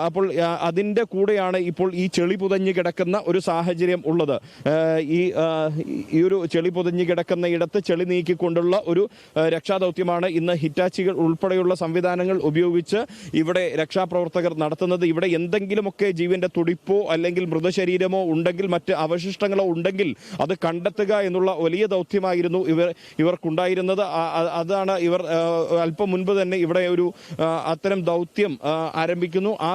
അപ്പോൾ അതിന്റെ കൂടെയാണ് ഇപ്പോൾ ഈ ചെളി പുതഞ്ഞു കിടക്കുന്ന ഒരു സാഹചര്യം ഉള്ളത്. ഈ ഈ ഒരു ചെളി പുതഞ്ഞു കിടക്കുന്ന ഇടത്ത് ചെളി നീക്കിക്കൊണ്ടുള്ള ഒരു രക്ഷാദൗത്യമാണ് ഇന്ന് ഹിറ്റാച്ചികൾ ഉൾപ്പെടെയുള്ള സംവിധാനങ്ങൾ ഉപയോഗിച്ച് ഇവിടെ രക്ഷാപ്രവർത്തകർ നടത്തുന്നത്. ഇവിടെ എന്തെങ്കിലുമൊക്കെ ജീവന്റെ തുടിപ്പോ അല്ലെങ്കിൽ മൃതശരീരമോ ഉണ്ടെങ്കിൽ മറ്റ് അവശിഷ്ടങ്ങളോ ഉണ്ടെങ്കിൽ അത് കണ്ടെത്തുക എന്നുള്ള വലിയ ദൗത്യമായിരുന്നു ഇവർ ഇവർക്കുണ്ടായിരുന്നത്. അതാണ് ഇവർ അല്പം മുൻപ് തന്നെ ഇവിടെ ഒരു അത്തരം ദൗത്യം ആരംഭിക്കുന്നു. ആ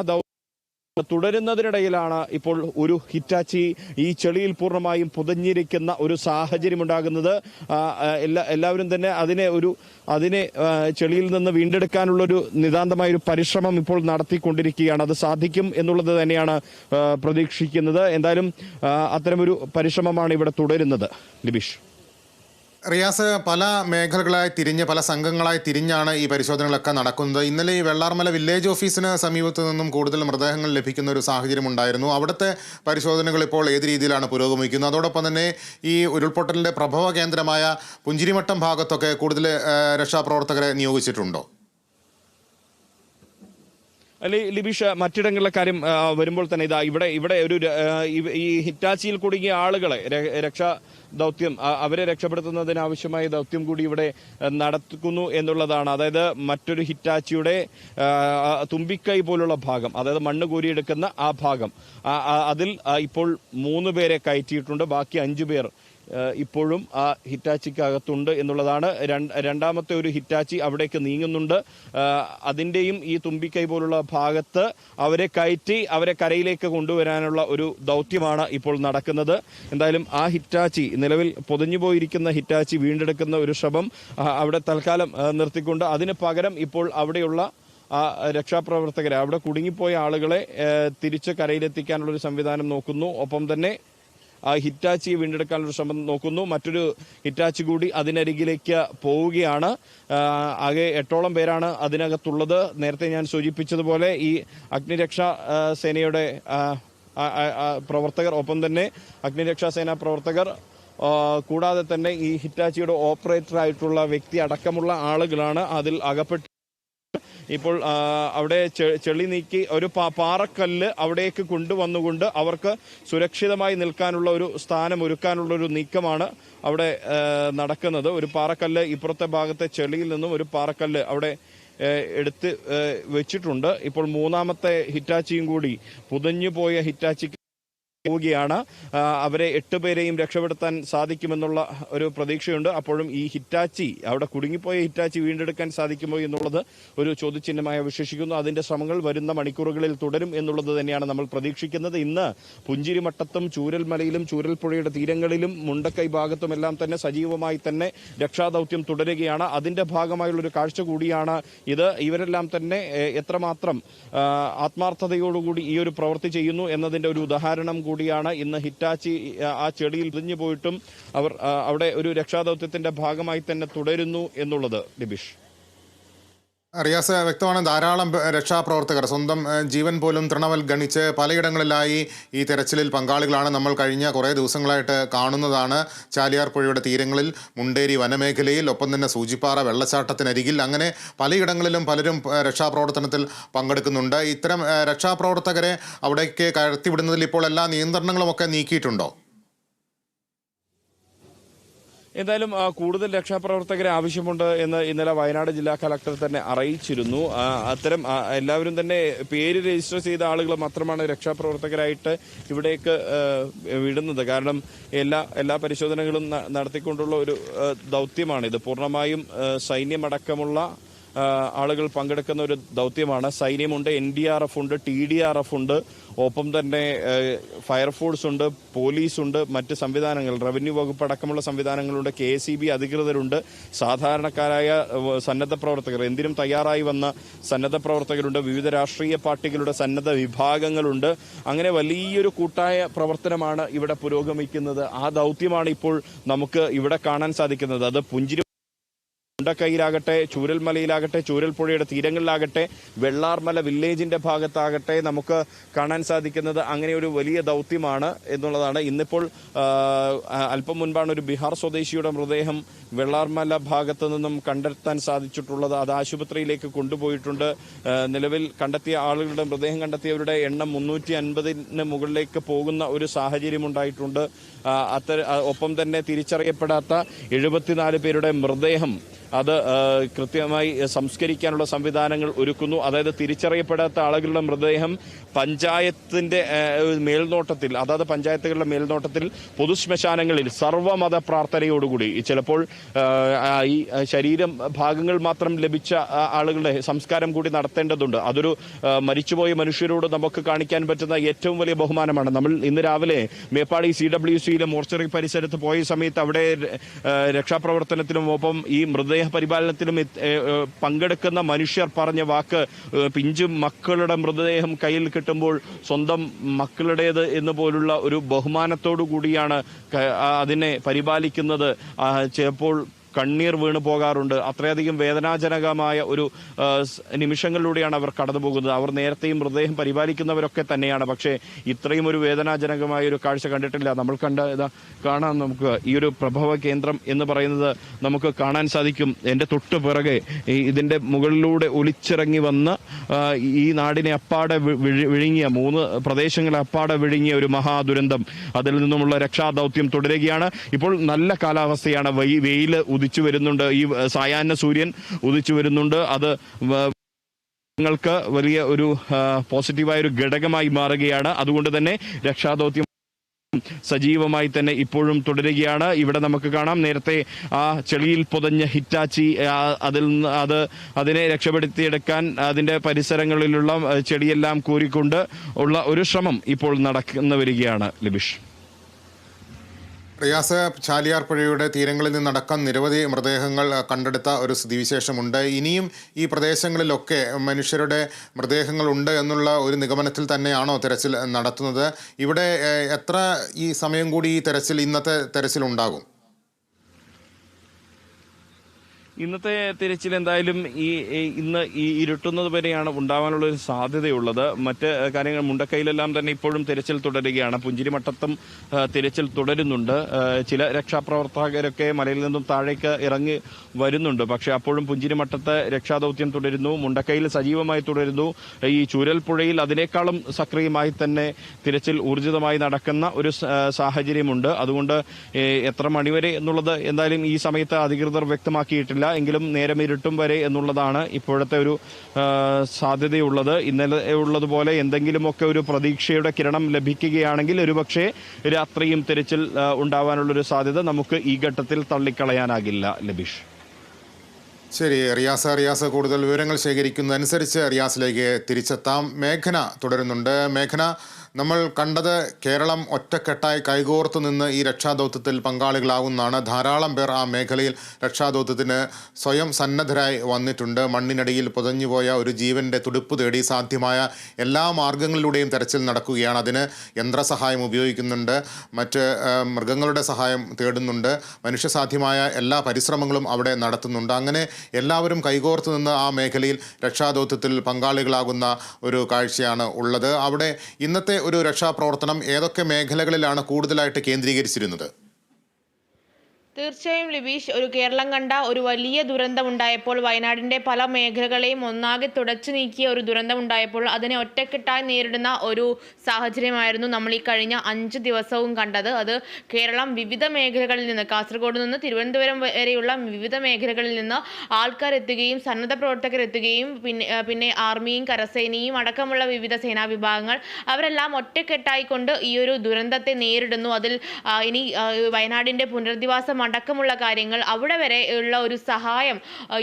തുടരുന്നതിനിടയിലാണ് ഇപ്പോൾ ഒരു ഹിറ്റാച്ചി ഈ ചെളിയിൽ പൂർണമായും പുതഞ്ഞിരിക്കുന്ന ഒരു സാഹചര്യം ഉണ്ടാകുന്നത് എല്ലാ എല്ലാവരും തന്നെ അതിനെ ഒരു അതിനെ ചെളിയിൽ നിന്ന് വീണ്ടെടുക്കാനുള്ള ഒരു നിതാന്തമായ ഒരു പരിശ്രമം ഇപ്പോൾ നടത്തിക്കൊണ്ടിരിക്കുകയാണ്. അത് സാധിക്കും എന്നുള്ളത് തന്നെയാണ് പ്രതീക്ഷിക്കുന്നത്. എന്തായാലും അത്തരമൊരു പരിശ്രമമാണ് ഇവിടെ തുടരുന്നത്. ലിബീഷ്. റിയാസ് പല മേഖലകളായി തിരിഞ്ഞ് പല സംഘങ്ങളായി തിരിഞ്ഞാണ് ഈ പരിശോധനകളൊക്കെ നടക്കുന്നത്. ഇന്നലെ ഈ വെള്ളാർമല വില്ലേജ് ഓഫീസിന് സമീപത്ത് നിന്നും കൂടുതൽ മൃതദേഹങ്ങൾ ലഭിക്കുന്ന ഒരു സാഹചര്യം ഉണ്ടായിരുന്നു. അവിടുത്തെ പരിശോധനകൾ ഇപ്പോൾ ഏത് രീതിയിലാണ് പുരോഗമിക്കുന്നത്? അതോടൊപ്പം തന്നെ ഈ ഉരുൾപൊട്ടലിന്റെ പ്രഭവ കേന്ദ്രമായ പുഞ്ചിരിമട്ടം ഭാഗത്തൊക്കെ കൂടുതൽ രക്ഷാപ്രവർത്തകരെ നിയോഗിച്ചിട്ടുണ്ടോ? അല്ലെ ലിബിഷ മറ്റിടങ്ങളിലെ കാര്യം വരുമ്പോൾ തന്നെ ഇതാ ഇവിടെ ഇവിടെ ഒരു ഈ ഹിറ്റാച്ചിയിൽ കുടുങ്ങിയ ആളുകളെ രക്ഷാ ദൗത്യം അവരെ രക്ഷപ്പെടുത്തുന്നതിനാവശ്യമായ ദൗത്യം കൂടി ഇവിടെ നടക്കുന്നു എന്നുള്ളതാണ്. അതായത് മറ്റൊരു ഹിറ്റാച്ചിയുടെ തുമ്പിക്കൈ പോലുള്ള ഭാഗം അതായത് മണ്ണ് കോരിയെടുക്കുന്ന ആ ഭാഗം. അതിൽ ഇപ്പോൾ മൂന്ന് പേരെ കയറ്റിയിട്ടുണ്ട്. ബാക്കി അഞ്ചു പേർ ഇപ്പോഴും ആ ഹിറ്റാച്ചിക്കകത്തുണ്ട് എന്നുള്ളതാണ് രണ്ടാമത്തെ ഒരു ഹിറ്റാച്ചി അവിടേക്ക് നീങ്ങുന്നുണ്ട്. അതിന്റെയും ഈ തുമ്പിക്കൈ പോലുള്ള ഭാഗത്ത് അവരെ കയറ്റി അവരെ കരയിലേക്ക് കൊണ്ടുവരാനുള്ള ഒരു ദൗത്യമാണ് ഇപ്പോൾ നടക്കുന്നത്. എന്തായാലും ആ ഹിറ്റാച്ചി നിലവിൽ പൊതിഞ്ഞു പോയിരിക്കുന്ന ഹിറ്റാച്ചി വീണ്ടെടുക്കുന്ന ഒരു ശ്രമം അവിടെ തൽക്കാലം നിർത്തിക്കൊണ്ട് അതിന് പകരം ഇപ്പോൾ അവിടെയുള്ള ആ രക്ഷാപ്രവർത്തകരെ അവിടെ കുടുങ്ങിപ്പോയ ആളുകളെ തിരിച്ച് കരയിലെത്തിക്കാനുള്ള ഒരു സംവിധാനം നോക്കുന്നു. ഒപ്പം തന്നെ ആ ഹിറ്റാച്ചി വീണ്ടെടുക്കാനുള്ള ശ്രമം നോക്കുന്നു. മറ്റൊരു ഹിറ്റാച്ചി കൂടി അതിനരികിലേക്ക് പോവുകയാണ്. ആകെ എട്ടോളം പേരാണ് അതിനകത്തുള്ളത്. നേരത്തെ ഞാൻ സൂചിപ്പിച്ചതുപോലെ ഈ അഗ്നിരക്ഷാ സേനയുടെ പ്രവർത്തകർ ഒപ്പം തന്നെ അഗ്നിരക്ഷാ സേനാ പ്രവർത്തകർ കൂടാതെ തന്നെ ഈ ഹിറ്റാച്ചിയുടെ ഓപ്പറേറ്റർ ആയിട്ടുള്ള വ്യക്തി അടക്കമുള്ള ആളുകളാണ് അതിൽ അകപ്പെട്ട് ഇപ്പോൾ അവിടെ ചെളി നീക്കി ഒരു പാറക്കല്ല് അവിടേക്ക് കൊണ്ടുവന്നുകൊണ്ട് അവർക്ക് സുരക്ഷിതമായി നിൽക്കാനുള്ള ഒരു സ്ഥാനം ഒരുക്കാനുള്ള ഒരു നീക്കമാണ് അവിടെ നടക്കുന്നത്. ഒരു പാറക്കല്ല് ഇപ്പുറത്തെ ഭാഗത്തെ ചെളിയിൽ നിന്നും ഒരു പാറക്കല്ല് അവിടെ എടുത്ത് വെച്ചിട്ടുണ്ട്. ഇപ്പോൾ മൂന്നാമത്തെ ഹിറ്റാച്ചിയും കൂടി പുതഞ്ഞു പോയ ഹിറ്റാച്ചിക്ക് പോവുകയാണ്. അവരെ എട്ട് പേരെയും രക്ഷപ്പെടുത്താൻ സാധിക്കുമെന്നുള്ള ഒരു പ്രതീക്ഷയുണ്ട്. അപ്പോഴും ഈ ഹിറ്റാച്ചി അവിടെ കുടുങ്ങിപ്പോയ ഹിറ്റാച്ചി വീണ്ടെടുക്കാൻ സാധിക്കുമോ എന്നുള്ളത് ഒരു ചോദ്യചിഹ്നമായി വിശേഷിക്കുന്നു അതിന്റെ ശ്രമങ്ങൾ വരുന്ന മണിക്കൂറുകളിൽ തുടരും എന്നുള്ളത് തന്നെയാണ് നമ്മൾ പ്രതീക്ഷിക്കുന്നത്. ഇന്ന് പുഞ്ചിരിമട്ടത്തും ചൂരൽമലയിലും ചൂരൽപ്പുഴയുടെ തീരങ്ങളിലും മുണ്ടക്കൈ ഭാഗത്തുമെല്ലാം തന്നെ സജീവമായി തന്നെ രക്ഷാദൌത്യം തുടരുകയാണ്. അതിന്റെ ഭാഗമായുള്ള ഒരു കാഴ്ച കൂടിയാണ് ഇത്. ഇവരെല്ലാം തന്നെ എത്രമാത്രം ആത്മാർത്ഥതയോടുകൂടി ഈ ഒരു പ്രവൃത്തി ചെയ്യുന്നു എന്നതിന്റെ ഒരു ഉദാഹരണം കൂടിയാണ് ഇന്ന് ഹിറ്റാച്ചി ആ, ചെളിയിൽ ഇടിഞ്ഞു പോയിട്ടും അവർ അവിടെ ഒരു രക്ഷാദൌത്യത്തിന്റെ ഭാഗമായി തന്നെ തുടരുന്നു എന്നുള്ളത് ലിബിഷ് റിയാസ് വ്യക്തമാണ് ധാരാളം രക്ഷാപ്രവർത്തകർ സ്വന്തം ജീവൻ പോലും തൃണവൽ ഗണിച്ച് പലയിടങ്ങളിലായി ഈ തെരച്ചിലിൽ പങ്കാളികളാണ് നമ്മൾ കഴിഞ്ഞ കുറേ ദിവസങ്ങളായിട്ട് കാണുന്നതാണ്. ചാലിയാർ പുഴയുടെ തീരങ്ങളിൽ മുണ്ടേരി വനമേഖലയിൽ ഒപ്പം തന്നെ സൂചിപ്പാറ വെള്ളച്ചാട്ടത്തിനരികിൽ അങ്ങനെ പലയിടങ്ങളിലും പലരും രക്ഷാപ്രവർത്തനത്തിൽ പങ്കെടുക്കുന്നുണ്ട്. ഇത്തരം രക്ഷാപ്രവർത്തകരെ അവിടേക്ക് കടത്തിവിടുന്നതിൽ ഇപ്പോൾ എല്ലാ നിയന്ത്രണങ്ങളുമൊക്കെ നീക്കിയിട്ടുണ്ടോ? എന്തായാലും കൂടുതൽ രക്ഷാപ്രവർത്തകരെ ആവശ്യമുണ്ട് എന്ന് ഇന്നലെ വയനാട് ജില്ലാ കളക്ടർ തന്നെ അറിയിച്ചിരുന്നു. അത്തരം എല്ലാവരും തന്നെ പേര് രജിസ്റ്റർ ചെയ്ത ആളുകൾ മാത്രമാണ് രക്ഷാപ്രവർത്തകരായിട്ട് ഇവിടേക്ക് വിടുന്നത്. കാരണം എല്ലാ എല്ലാ പരിശോധനകളും നടത്തിക്കൊണ്ടുള്ള ഒരു ദൗത്യമാണിത്. പൂർണമായും സൈന്യമടക്കമുള്ള ആളുകൾ പങ്കെടുക്കുന്ന ഒരു ദൗത്യമാണ്. സൈന്യമുണ്ട് എൻ ഡി ആർ എഫ് ഉണ്ട് ടി ഡി ആർ എഫ് ഉണ്ട്. ഒപ്പം തന്നെ ഫയർഫോഴ്സ് ഉണ്ട് പോലീസ് ഉണ്ട് മറ്റ് സംവിധാനങ്ങൾ. റവന്യൂ വകുപ്പ് അടക്കമുള്ള സംവിധാനങ്ങളുണ്ട്. കെ എസ് ബി അധികൃതരുണ്ട്. സാധാരണക്കാരായ സന്നദ്ധ പ്രവർത്തകർ. എന്തിനും തയ്യാറായി വന്ന സന്നദ്ധ പ്രവർത്തകരുണ്ട്. വിവിധ രാഷ്ട്രീയ പാർട്ടികളുടെ സന്നദ്ധ വിഭാഗങ്ങളുണ്ട്. അങ്ങനെ വലിയൊരു കൂട്ടായ പ്രവർത്തനമാണ് ഇവിടെ പുരോഗമിക്കുന്നത്. ആ ദൗത്യമാണ് ഇപ്പോൾ നമുക്ക് ഇവിടെ കാണാൻ സാധിക്കുന്നത്. അത് പുഞ്ചിരി മുണ്ടക്കൈയിലാകട്ടെ ചൂരൽമലയിലാകട്ടെ ചൂരൽപ്പുഴയുടെ തീരങ്ങളിലാകട്ടെ വെള്ളാർമല വില്ലേജിന്റെ ഭാഗത്താകട്ടെ നമുക്ക് കാണാൻ സാധിക്കുന്നത് അങ്ങനെ ഒരു വലിയ ദൗത്യമാണ് എന്നുള്ളതാണ്. ഇന്നിപ്പോൾ അല്പം മുൻപാണ് ഒരു ബീഹാർ സ്വദേശിയുടെ മൃതദേഹം വെള്ളാർമല ഭാഗത്തു നിന്നും കണ്ടെത്താൻ സാധിച്ചിട്ടുള്ളത് അത് ആശുപത്രിയിലേക്ക് കൊണ്ടുപോയിട്ടുണ്ട്. നിലവിൽ കണ്ടെത്തിയ ആളുകളുടെ മൃതദേഹം കണ്ടെത്തിയവരുടെ എണ്ണം മുന്നൂറ്റി അൻപതിന് മുകളിലേക്ക് പോകുന്ന ഒരു സാഹചര്യം ഉണ്ടായിട്ടുണ്ട്. അത്തരം ഒപ്പം തന്നെ തിരിച്ചറിയപ്പെടാത്ത എഴുപത്തിനാല് പേരുടെ മൃതദേഹം അത് കൃത്യമായി സംസ്കരിക്കാനുള്ള സംവിധാനങ്ങൾ ഒരുക്കുന്നു. അതായത് തിരിച്ചറിയപ്പെടാത്ത ആളുകളുടെ മൃതദേഹം പഞ്ചായത്തിന്റെ മേൽനോട്ടത്തിൽ അതായത് പഞ്ചായത്തുകളുടെ മേൽനോട്ടത്തിൽ പൊതുശ്മശാനങ്ങളിൽ സർവമത പ്രാർത്ഥനയോടുകൂടി. ചിലപ്പോൾ ഈ ശരീരം ഭാഗങ്ങൾ മാത്രം ലഭിച്ച ആളുകളുടെ സംസ്കാരം കൂടി നടത്തേണ്ടതുണ്ട്. അതൊരു മരിച്ചുപോയ മനുഷ്യരോട് നമുക്ക് കാണിക്കാൻ പറ്റുന്ന ഏറ്റവും വലിയ ബഹുമാനമാണ്. നമ്മൾ ഇന്ന് രാവിലെ മേപ്പാടി സി ഡബ്ല്യു സിയിലെ മോർച്ചറി പരിസരത്ത് പോയ സമയത്ത് അവിടെ രക്ഷാപ്രവർത്തനത്തിനും ഒപ്പം ഈ മൃതദേഹ പരിപാലനത്തിലും എത്ത്- ഏ, ഏ, പങ്കെടുക്കുന്ന മനുഷ്യർ പറഞ്ഞ വാക്ക് പിഞ്ചു മക്കളുടെ മൃതദേഹം കയ്യിൽ കിട്ടുമ്പോൾ സ്വന്തം മക്കളുടേത് എന്ന് പോലുള്ള ഒരു ബഹുമാനത്തോടു കൂടിയാണ് അതിനെ പരിപാലിക്കുന്നത്. ചിലപ്പോൾ കണ്ണീർ വീണു പോകാറുണ്ട്. അത്രയധികം വേദനാജനകമായ ഒരു നിമിഷങ്ങളിലൂടെയാണ് അവർ കടന്നു പോകുന്നത് അവർ നേരത്തെയും മൃതദേഹം പരിപാലിക്കുന്നവരൊക്കെ തന്നെയാണ്. പക്ഷേ ഇത്രയും ഒരു വേദനാജനകമായ ഒരു കാഴ്ച കണ്ടിട്ടില്ല. നമ്മൾ കണ്ട കാണാൻ നമുക്ക് ഈ ഒരു പ്രഭവ കേന്ദ്രം എന്ന് പറയുന്നത് നമുക്ക് കാണാൻ സാധിക്കും. എന്റെ തൊട്ട് പിറകെ ഇതിന്റെ മുകളിലൂടെ ഒലിച്ചിറങ്ങി വന്ന് ഈ നാടിനെ അപ്പാടെ വിഴുങ്ങിയ മൂന്ന് പ്രദേശങ്ങളെ അപ്പാടെ വിഴുങ്ങിയ ഒരു മഹാദുരന്തം. അതിൽ നിന്നുമുള്ള രക്ഷാദൗത്യം തുടരുകയാണ്. ഇപ്പോൾ നല്ല കാലാവസ്ഥയാണ്. വെയിൽ ഉദിച്ചു വരുന്നുണ്ട്. ഈ സായാഹ്ന സൂര്യൻ ഉദിച്ചു വരുന്നുണ്ട്. അത് ൾക്ക് വലിയ ഒരു പോസിറ്റീവായ ഒരു ഘടകമായി മാറുകയാണ്. അതുകൊണ്ട് തന്നെ രക്ഷാദൗത്യം സജീവമായി തന്നെ ഇപ്പോഴും തുടരുകയാണ്. ഇവിടെ നമുക്ക് കാണാം നേരത്തെ ആ ചെളിയിൽ പുതഞ്ഞ ഹിറ്റാച്ചി അതിൽ നിന്ന് അത് അതിനെ രക്ഷപ്പെടുത്തിയെടുക്കാൻ അതിന്റെ പരിസരങ്ങളിലുള്ള ചെളിയെല്ലാം കോരിക്കൊണ്ട് ഉള്ള ഒരു ശ്രമം ഇപ്പോൾ നടന്നു വരികയാണ് ലിബിഷ് റിയാസ് ചാലിയാർ പുഴയുടെ തീരങ്ങളിൽ നിന്നടക്കം നിരവധി മൃതദേഹങ്ങൾ കണ്ടെടുത്ത ഒരു സ്ഥിതിവിശേഷമുണ്ട്. ഇനിയും ഈ പ്രദേശങ്ങളിലൊക്കെ മനുഷ്യരുടെ മൃതദേഹങ്ങളുണ്ട് എന്നുള്ള ഒരു നിഗമനത്തിൽ തന്നെയാണോ തെരച്ചിൽ നടത്തുന്നത്? ഇവിടെ എത്ര ഈ സമയം കൂടി ഈ തെരച്ചിൽ ഇന്നത്തെ തെരച്ചിൽ ഇന്നത്തെ തിരച്ചിൽ എന്തായാലും ഈ ഇന്ന് ഈ ഇരുട്ടുന്നത് വരെയാണ് ഉണ്ടാവാനുള്ള ഒരു സാധ്യതയുള്ളത്. മറ്റ് കാര്യങ്ങൾ മുണ്ടക്കൈയിലെല്ലാം തന്നെ ഇപ്പോഴും തിരച്ചിൽ തുടരുകയാണ്. പുഞ്ചിരിമട്ടത്തും തിരച്ചിൽ തുടരുന്നുണ്ട്. ചില രക്ഷാപ്രവർത്തകരൊക്കെ മലയിൽ നിന്നും താഴേക്ക് ഇറങ്ങി വരുന്നുണ്ട്. പക്ഷേ അപ്പോഴും പുഞ്ചിരിമട്ടത്ത് രക്ഷാദൗത്യം തുടരുന്നു. മുണ്ടക്കൈയിൽ സജീവമായി തുടരുന്നു. ഈ ചൂരൽപ്പുഴയിൽ അതിനേക്കാളും സക്രിയമായി തന്നെ തിരച്ചിൽ ഊർജിതമായി നടക്കുന്ന ഒരു സാഹചര്യമുണ്ട്. അതുകൊണ്ട് എത്ര മണിവരെ എന്നുള്ളത് എന്തായാലും ഈ സമയത്ത് അധികൃതർ വ്യക്തമാക്കിയിട്ടില്ല. എങ്കിലും നേരം ഇരുട്ടും വരെ എന്നുള്ളതാണ് ഇപ്പോഴത്തെ ഒരു സാധ്യതയുള്ളത്. ഇന്നലെ ഉള്ളതുപോലെ എന്തെങ്കിലുമൊക്കെ ഒരു പ്രതീക്ഷയുടെ കിരണം ലഭിക്കുകയാണെങ്കിൽ ഒരുപക്ഷെ രാത്രിയും തിരച്ചിൽ ഉണ്ടാവാനുള്ളൊരു സാധ്യത നമുക്ക് ഈ ഘട്ടത്തിൽ തള്ളിക്കളയാനാകില്ല ലബീഷ്. ശരി റിയാസ് റിയാസ് കൂടുതൽ വിവരങ്ങൾ ശേഖരിക്കുന്നതനുസരിച്ച് റിയാസിലേക്ക് തിരിച്ചെത്താം. മേഘന തുടരുന്നുണ്ട്. മേഘന നമ്മൾ കണ്ടത് കേരളം ഒറ്റക്കെട്ടായി കൈകോർത്ത് നിന്ന് ഈ രക്ഷാദൗത്യത്തിൽ പങ്കാളികളാകുന്നതാണ് ധാരാളം പേർ ആ മേഖലയിൽ രക്ഷാദൗത്യത്തിന് സ്വയം സന്നദ്ധരായി വന്നിട്ടുണ്ട്. മണ്ണിനടിയിൽ പുതഞ്ഞുപോയ ഒരു ജീവന്റെ തുടുപ്പ് തേടി സാധ്യമായ എല്ലാ മാർഗങ്ങളിലൂടെയും തെരച്ചിൽ നടക്കുകയാണ്. അതിന് യന്ത്രസഹായം ഉപയോഗിക്കുന്നുണ്ട്. മറ്റ് മൃഗങ്ങളുടെ സഹായം തേടുന്നുണ്ട്. മനുഷ്യസാധ്യമായ എല്ലാ പരിശ്രമങ്ങളും അവിടെ നടത്തുന്നുണ്ട്. അങ്ങനെ എല്ലാവരും കൈകോർത്ത് നിന്ന് ആ മേഖലയിൽ രക്ഷാദൗത്യത്തിൽ പങ്കാളികളാകുന്ന ഒരു കാഴ്ചയാണ് ഉള്ളത്. അവിടെ ഇന്നത്തെ ഒരു രക്ഷാപ്രവർത്തനം ഏതൊക്കെ മേഖലകളിലാണ് കൂടുതലായിട്ട് കേന്ദ്രീകരിച്ചിരുന്നത്? തീർച്ചയായും ലിബീഷ് ഒരു കേരളം കണ്ട ഒരു വലിയ ദുരന്തം ഉണ്ടായപ്പോൾ വയനാടിന്റെ പല മേഖലകളെയും ഒന്നാകെ തുടച്ചു നീക്കിയ ഒരു ദുരന്തം ഉണ്ടായപ്പോൾ അതിനെ ഒറ്റക്കെട്ടായി നേരിടുന്ന ഒരു സാഹചര്യമായിരുന്നു നമ്മൾ ഈ കഴിഞ്ഞ അഞ്ച് ദിവസവും കണ്ടത്. അത് കേരളം വിവിധ മേഖലകളിൽ നിന്ന് കാസർഗോഡ് നിന്ന് തിരുവനന്തപുരം വരെയുള്ള വിവിധ മേഖലകളിൽ നിന്ന് ആൾക്കാർ എത്തുകയും സന്നദ്ധ പ്രവർത്തകർ എത്തുകയും പിന്നെ പിന്നെ ആർമിയും കരസേനയും അടക്കമുള്ള വിവിധ സേനാ വിഭാഗങ്ങൾ അവരെല്ലാം ഒറ്റക്കെട്ടായിക്കൊണ്ട് ഈ ഒരു ദുരന്തത്തെ നേരിടുന്നു. അതിൽ ഇനി വയനാടിന്റെ വയനാടിന്റെ പുനരധിവാസം അടക്കമുള്ള കാര്യങ്ങൾ അവിടെ വരെ ഉള്ള ഒരു സഹായം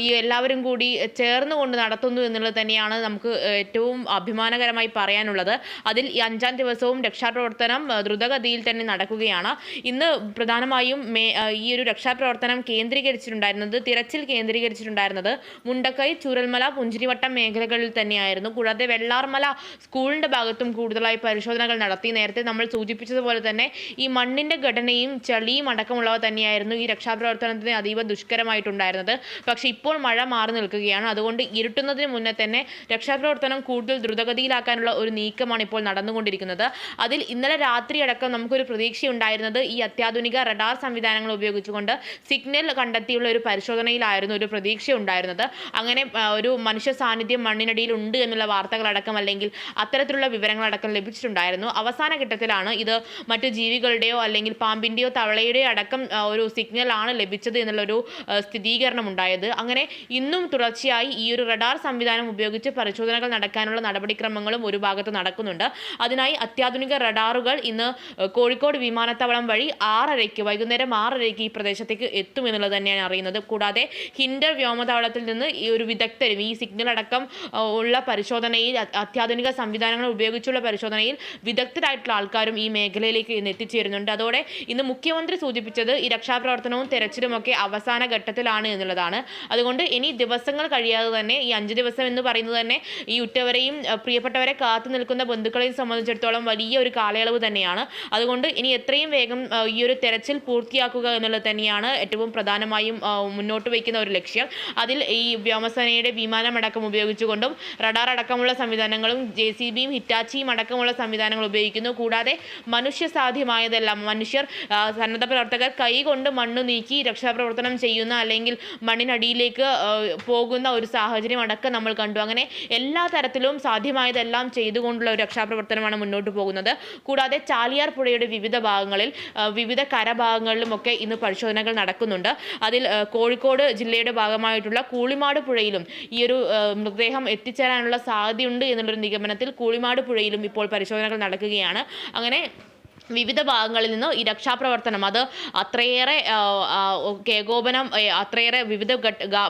ഈ എല്ലാവരും കൂടി ചേർന്നുകൊണ്ട് നടത്തുന്നു എന്നുള്ളത് തന്നെയാണ് നമുക്ക് ഏറ്റവും അഭിമാനകരമായി പറയാനുള്ളത്. അതിൽ ഈ അഞ്ചാം ദിവസവും രക്ഷാപ്രവർത്തനം ദ്രുതഗതിയിൽ തന്നെ നടക്കുകയാണ്. ഇന്ന് പ്രധാനമായും മേ ഈ ഒരു രക്ഷാപ്രവർത്തനം കേന്ദ്രീകരിച്ചിട്ടുണ്ടായിരുന്നത് തിരച്ചിൽ കേന്ദ്രീകരിച്ചിട്ടുണ്ടായിരുന്നത് മുണ്ടക്കൈ ചൂരൽമല പുഞ്ചിരിവട്ടം മേഖലകളിൽ തന്നെയായിരുന്നു. കൂടാതെ വെള്ളാർമല സ്കൂളിന്റെ ഭാഗത്തും കൂടുതലായി പരിശോധനകൾ നടത്തി. നേരത്തെ നമ്മൾ സൂചിപ്പിച്ചതുപോലെ തന്നെ ഈ മണ്ണിന്റെ ഘടനയും ചളിയും അടക്കമുള്ളവ തന്നെയായിരുന്നു. ഈ രക്ഷാപ്രവർത്തനത്തിന് അതീവ ദുഷ്കരമായിട്ടുണ്ടായിരുന്നത്. പക്ഷേ ഇപ്പോൾ മഴ മാറി നിൽക്കുകയാണ്. അതുകൊണ്ട് ഇരുട്ടുന്നതിന് മുന്നേ തന്നെ രക്ഷാപ്രവർത്തനം കൂടുതൽ ദ്രുതഗതിയിലാക്കാനുള്ള ഒരു നീക്കമാണ് ഇപ്പോൾ നടന്നുകൊണ്ടിരിക്കുന്നത്. അതിൽ ഇന്നലെ രാത്രി അടക്കം നമുക്കൊരു പ്രതീക്ഷയുണ്ടായിരുന്നത് ഈ അത്യാധുനിക റഡാർ സംവിധാനങ്ങൾ ഉപയോഗിച്ചുകൊണ്ട് സിഗ്നൽ കണ്ടെത്തിയുള്ള ഒരു പരിശോധനയിലായിരുന്നു ഒരു പ്രതീക്ഷ ഉണ്ടായിരുന്നത് അങ്ങനെ ഒരു മനുഷ്യ സാന്നിധ്യം മണ്ണിനടിയിൽ ഉണ്ട് എന്നുള്ള വാർത്തകളടക്കം അല്ലെങ്കിൽ അത്തരത്തിലുള്ള വിവരങ്ങളടക്കം ലഭിച്ചിട്ടുണ്ടായിരുന്നു. അവസാന ഘട്ടത്തിലാണ് ഇത് മറ്റു ജീവികളുടെയോ അല്ലെങ്കിൽ പാമ്പിന്റെയോ തവളയുടെയോ അടക്കം ഒരു സിഗ്നൽ ആണ് ലഭിച്ചത് എന്നുള്ളൊരു സ്ഥിരീകരണം ഉണ്ടായത് അങ്ങനെ ഇന്നും തുടർച്ചയായി ഈ ഒരു റഡാർ സംവിധാനം ഉപയോഗിച്ച് പരിശോധനകൾ നടക്കാനുള്ള നടപടിക്രമങ്ങളും ഒരു ഭാഗത്ത് നടക്കുന്നുണ്ട്. അതിനായി അത്യാധുനിക റഡാറുകൾ ഇന്ന് കോഴിക്കോട് വിമാനത്താവളം വഴി ആറരയ്ക്ക് വൈകുന്നേരം ആറരയ്ക്ക് ഈ പ്രദേശത്തേക്ക് എത്തുമെന്നുള്ളത് തന്നെയാണ് അറിയുന്നത്. കൂടാതെ ഹിൻഡർ വ്യോമതാവളത്തിൽ നിന്ന് ഈ ഒരു വിദഗ്ധരും ഈ സിഗ്നൽ അടക്കം ഉള്ള പരിശോധനയിൽ അത്യാധുനിക സംവിധാനങ്ങൾ ഉപയോഗിച്ചുള്ള പരിശോധനയിൽ വിദഗ്ധരായിട്ടുള്ള ആൾക്കാരും ഈ മേഖലയിലേക്ക് ഇന്ന് എത്തിച്ചേരുന്നുണ്ട്. അതോടെ ഇന്ന് മുഖ്യമന്ത്രി സൂചിപ്പിച്ചത് ഈ രക്ഷാപ്രവർത്തനവും തെരച്ചിലും ഒക്കെ അവസാന ഘട്ടത്തിലാണ് എന്നുള്ളതാണ്. അതുകൊണ്ട് ഇനി ദിവസങ്ങൾ കഴിയാതെ തന്നെ ഈ അഞ്ച് ദിവസം എന്ന് പറയുന്നത് തന്നെ ഈ ഉറ്റവരെയും പ്രിയപ്പെട്ടവരെ കാത്തു നിൽക്കുന്ന ബന്ധുക്കളെയും സംബന്ധിച്ചിടത്തോളം വലിയ ഒരു കാലയളവ് തന്നെയാണ്. അതുകൊണ്ട് ഇനി എത്രയും വേഗം ഈ ഒരു തെരച്ചിൽ പൂർത്തിയാക്കുക എന്നുള്ളത് തന്നെയാണ് ഏറ്റവും പ്രധാനമായും മുന്നോട്ട് വയ്ക്കുന്ന ഒരു ലക്ഷ്യം. അതിൽ ഈ വ്യോമസേനയുടെ വിമാനമടക്കം ഉപയോഗിച്ചുകൊണ്ടും റഡാർ അടക്കമുള്ള സംവിധാനങ്ങളും ജെ സി ബിയും ഹിറ്റാച്ചിയും അടക്കമുള്ള സംവിധാനങ്ങൾ ഉപയോഗിക്കുന്നു. കൂടാതെ മനുഷ്യ സാധ്യമായതെല്ലാം മനുഷ്യർ സന്നദ്ധ പ്രവർത്തകർ കൈകൊണ്ട് മണ്ണ് നീക്കി രക്ഷാപ്രവർത്തനം ചെയ്യുന്ന അല്ലെങ്കിൽ മണ്ണിനടിയിലേക്ക് പോകുന്ന ഒരു സാഹചര്യം അടക്കം നമ്മൾ കണ്ടു. അങ്ങനെ എല്ലാ തരത്തിലും സാധ്യമായതെല്ലാം ചെയ്തുകൊണ്ടുള്ള ഒരു രക്ഷാപ്രവർത്തനമാണ് മുന്നോട്ട് പോകുന്നത്. കൂടാതെ ചാലിയാർ പുഴയുടെ വിവിധ ഭാഗങ്ങളിൽ വിവിധ കരഭാഗങ്ങളിലുമൊക്കെ ഇന്ന് പരിശോധനകൾ നടക്കുന്നുണ്ട്. അതിൽ കോഴിക്കോട് ജില്ലയുടെ ഭാഗമായിട്ടുള്ള കൂളിമാട് പുഴയിലും ഈ ഒരു മൃതദേഹം എത്തിച്ചേരാനുള്ള സാധ്യതയുണ്ട് എന്നുള്ളൊരു നിഗമനത്തിൽ കൂളിമാട് പുഴയിലും ഇപ്പോൾ പരിശോധനകൾ നടക്കുകയാണ്. അങ്ങനെ വിവിധ ഭാഗങ്ങളിൽ നിന്ന് ഈ രക്ഷാപ്രവർത്തനം അത് അത്രയേറെ ഏകോപനം അത്രയേറെ വിവിധ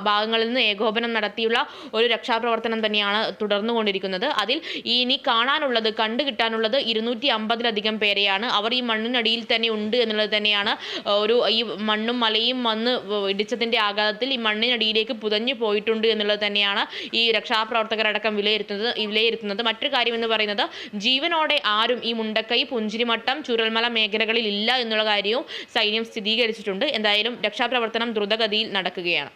ഭാഗങ്ങളിൽ നിന്ന് ഏകോപനം നടത്തിയുള്ള ഒരു രക്ഷാപ്രവർത്തനം തന്നെയാണ് തുടർന്നു കൊണ്ടിരിക്കുന്നത്. അതിൽ ഇനി കാണാനുള്ളത് കണ്ടു കിട്ടാനുള്ളത് ഇരുന്നൂറ്റി അമ്പതിലധികം പേരെയാണ്. അവർ ഈ മണ്ണിനടിയിൽ തന്നെ ഉണ്ട് എന്നുള്ളത് തന്നെയാണ് ഒരു ഈ മണ്ണും മലയും വന്ന് ഇടിച്ചതിന്റെ ആഘാതത്തിൽ ഈ മണ്ണിനടിയിലേക്ക് പുതഞ്ഞു പോയിട്ടുണ്ട് എന്നുള്ളത് തന്നെയാണ് ഈ രക്ഷാപ്രവർത്തകരടക്കം വിലയിരുത്തുന്നത് വിലയിരുത്തുന്നത്. മറ്റൊരു കാര്യം എന്ന് പറയുന്നത് ജീവനോടെ ആരും ഈ മുണ്ടക്കൈ പുഞ്ചിരിമട്ടം ചുരൽമല മേഖലകളിൽ ഇല്ല എന്നുള്ള കാര്യവും സൈന്യം സ്ഥിരീകരിച്ചിട്ടുണ്ട്. എന്തായാലും രക്ഷാപ്രവർത്തനം ദ്രുതഗതിയിൽ നടക്കുകയാണ്.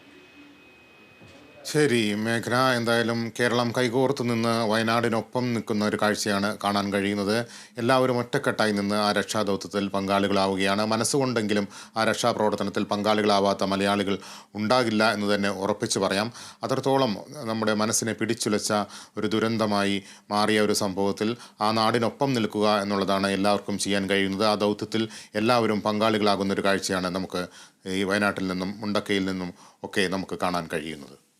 ശരി മേഘന. എന്തായാലും കേരളം കൈകോർത്ത് നിന്ന് വയനാടിനൊപ്പം നിൽക്കുന്ന ഒരു കാഴ്ചയാണ് കാണാൻ കഴിയുന്നത്. എല്ലാവരും ഒറ്റക്കെട്ടായി നിന്ന് ആ രക്ഷാദൗത്യത്തിൽ പങ്കാളികളാവുകയാണ്. മനസ്സുകൊണ്ടെങ്കിലും ആ രക്ഷാപ്രവർത്തനത്തിൽ പങ്കാളികളാവാത്ത മലയാളികൾ ഉണ്ടാകില്ല എന്ന് തന്നെ ഉറപ്പിച്ചു പറയാം. അത്രത്തോളം നമ്മുടെ മനസ്സിനെ പിടിച്ചുലച്ച ഒരു ദുരന്തമായി മാറിയ ഒരു സംഭവത്തിൽ ആ നാടിനൊപ്പം നിൽക്കുക എന്നുള്ളതാണ് എല്ലാവർക്കും ചെയ്യാൻ കഴിയുന്നത്. ആ ദൗത്യത്തിൽ എല്ലാവരും പങ്കാളികളാകുന്ന ഒരു കാഴ്ചയാണ് നമുക്ക് ഈ വയനാട്ടിൽ നിന്നും മുണ്ടക്കയിൽ നിന്നും ഒക്കെ നമുക്ക് കാണാൻ കഴിയുന്നത്.